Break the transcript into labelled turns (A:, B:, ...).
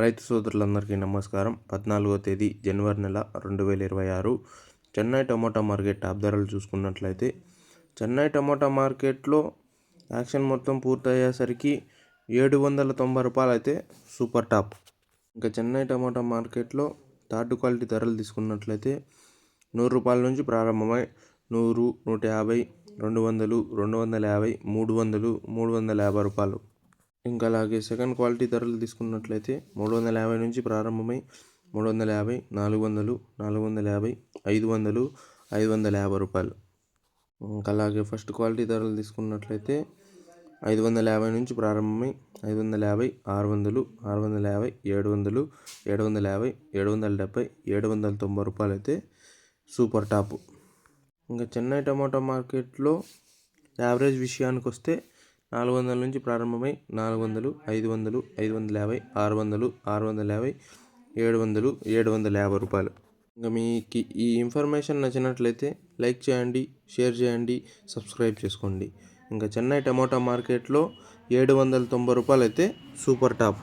A: రైతు సోదరులందరికీ నమస్కారం. పద్నాలుగో తేదీ జనవరి నెల రెండు వేల ఇరవై ఆరు. చెన్నై టమోటా మార్కెట్ టాప్ ధరలు చూసుకున్నట్లయితే చెన్నై టమోటా మార్కెట్లో యాక్షన్ మొత్తం పూర్తయ్యేసరికి ఏడు వందల తొంభై రూపాయలు అయితే సూపర్ టాప్. ఇంకా చెన్నై టమోటా మార్కెట్లో థర్డ్ క్వాలిటీ ధరలు తీసుకున్నట్లయితే నూరు రూపాయల నుంచి ప్రారంభమై నూరు నూట యాభై రెండు వందలు రెండు వందల యాభై మూడు వందలు మూడు వందల యాభై రూపాయలు. ఇంకా అలాగే సెకండ్ క్వాలిటీ ధరలు తీసుకున్నట్లయితే మూడు వందల యాభై నుంచి ప్రారంభమై మూడు వందల యాభై నాలుగు వందలు నాలుగు వందల యాభై ఐదు వందలు ఐదు వందల యాభై రూపాయలు. ఇంకా అలాగే ఫస్ట్ క్వాలిటీ ధరలు తీసుకున్నట్లయితే ఐదు వందల యాభై నుంచి ప్రారంభమై ఐదు వందల యాభై ఆరు వందలు ఆరు వందల యాభై ఏడు వందలు ఏడు వందల యాభై ఏడు వందల డెబ్బై ఏడు వందల తొంభై రూపాయలు అయితే సూపర్ టాప్. ఇంకా చెన్నై టమాటా మార్కెట్లో యావరేజ్ విషయానికి వస్తే నాలుగు వందల నుంచి ప్రారంభమై నాలుగు వందలు ఐదు వందలు ఐదు వందల యాభై ఆరు వందలు ఆరు వందల యాభై ఏడు వందలు ఏడు వందల యాభై రూపాయలు. ఇంకా మీకు ఈ ఇన్ఫర్మేషన్ నచ్చినట్లయితే లైక్ చేయండి షేర్ చేయండి సబ్స్క్రైబ్ చేసుకోండి. ఇంకా చెన్నై టమోటా మార్కెట్లో ఏడు వందల తొంభై రూపాయలు అయితే సూపర్ టాప్.